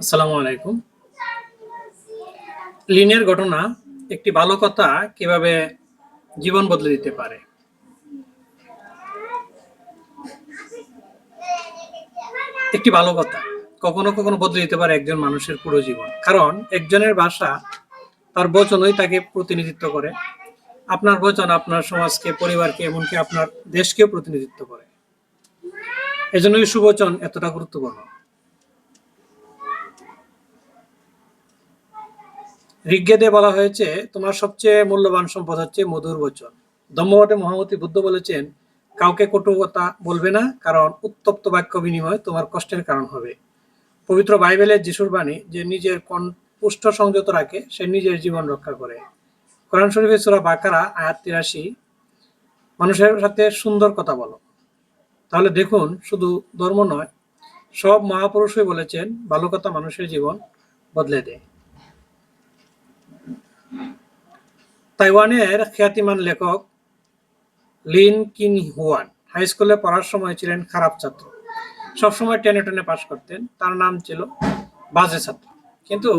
আসসালামু আলাইকুম। ঘটনা, একটি ভালো কথা কীভাবে জীবন বদলে দিতে পারে? একটি ভালো কথা, কখনো কখনো বদলে দিতে পারে একজন মানুষের পুরো জীবন। কারণ একজনের ভাষা, তার বচনই তাকে প্রতিনিধিত্ব করে। আপনার বচন আপনার সমাজকে, পরিবারকে, এমনকি আপনার দেশকেও প্রতিনিধিত্ব করে। এজন্যই সুবচন এতটা গুরুত্বপূর্ণ। ঋগ্বেদে বলা হয়েছে, তোমার সবচেয়ে মূল্যবান সম্পদ হচ্ছে মধুর বচন। ধম্মপদে মহামতি বুদ্ধ বলেছেন, কাউকে কটু কথা বলবে না, কারণ উত্তপ্ত বাক্য বিনিময় তোমার কষ্টের কারণ হবে। পবিত্র বাইবেলের যিশুর বাণী, যে নিজের পুষ্ট সংযত রাখে, সে নিজের জীবন রক্ষা করে। কোরআন শরীফের সুরা বাকারা, আয়াত তিরাশি, মানুষের সাথে সুন্দর কথা বলো। তাহলে দেখুন, শুধু ধর্ম নয়, সব মহাপুরুষই বলেছেন, ভালো কথা মানুষের জীবন বদলে দেয় তাইওয়ানের খ্যাতিমান লেখক লিন কিন হুয়ান হাই স্কুলে পড়ার সময় ছিলেন খারাপ ছাত্র। সবসময় টেনে টেনে পাশ করতেন। তার নাম ছিল বাজে ছাত্র। কিন্তু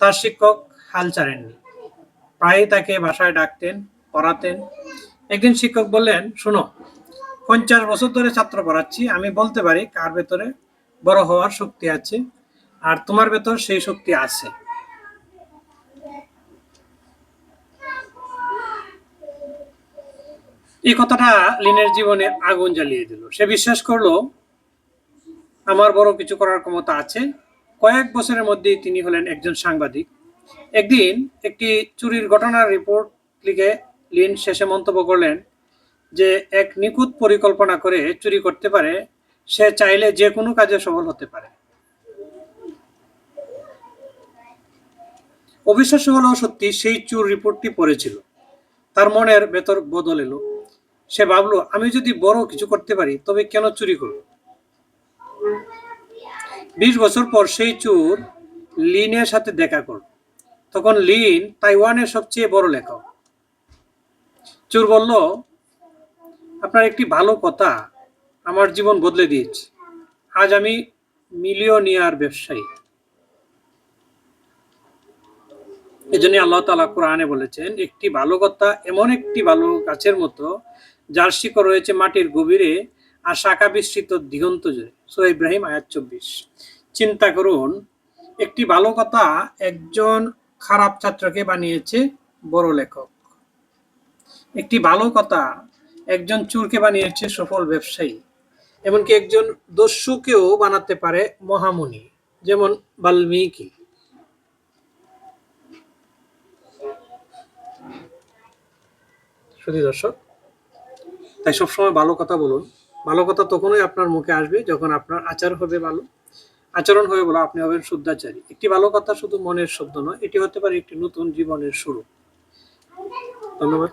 তার শিক্ষক হাল ছাড়েননি। প্রায়ই তাকে বাসায় ডাকতেন, পড়াতেন। একদিন শিক্ষক বললেন, শোনো, পঞ্চাশ বছর ধরে ছাত্র পড়াচ্ছি। আমি বলতে পারি কার ভেতরে বড় হওয়ার শক্তি আছে, আর তোমার ভেতর সেই শক্তি আছে। এই কথাটা লিনের জীবনে আগুন জ্বালিয়ে দিল। সে বিশ্বাস করল, আমার বড় কিছু করার ক্ষমতা আছে। কয়েক বছরের মধ্যেই তিনি হলেন একজন সাংবাদিক। একদিন একটি চুরির ঘটনার রিপোর্ট লিখে লিন শেষে মন্তব্য করলেন যে, এক নিখুঁত পরিকল্পনা করে চুরি করতে পারে, সে চাইলে যে কোনো কাজে সফল হতে পারে। অবিশ্বাস্য হলেও সত্যি সেই চুর রিপোর্টটি পড়েছিল। তার মনের ভেতর বদল এলো। সে ভাবলো, আমি যদি বড় কিছু করতে পারি, তবে কেন চুরি করব? বিশ বছর পর সেই চোর লিনের সাথে দেখা করল। তখন লিন তাইওয়ানের সবচেয়ে বড় লেখক। চোর বলল, আপনার একটি ভালো কথা আমার জীবন বদলে দিয়েছে। আজ আমি মিলিয়নিয়ার ব্যবসায়ী। এই জন্য আল্লাহ তালা কোরআনে বলেছেন, একটি ভালো কথা এমন একটি ভালো গাছের মতো, যার শিকড় রয়েছে মাটির গভীরে আর শাখা বিস্তৃত দিগন্ত জুড়ে সো ইব্রাহিম আয়াত চব্বিশ। চিন্তা করুন, একটি ভালো কথা একজন খারাপ ছাত্রকে বানিয়েছে বড় লেখক। একটি ভালো কথা একজন চুরকে বানিয়েছে সফল ব্যবসায়ী। এমনকি একজন দস্যুকেও বানাতে পারে মহামুনি যেমন বাল্মীকি। শুধু দর্শক। তাই সবসময় ভালো কথা বলুন। ভালো কথা তখনই আপনার মুখে আসবে যখন আপনার আচার হবে ভালো। আচরণ হবে বলো আপনি হবেন শুদ্ধাচারী। একটি ভালো কথা শুধু মনের শব্দ নয়, এটি হতে পারে একটি নতুন জীবনের শুরু। ধন্যবাদ।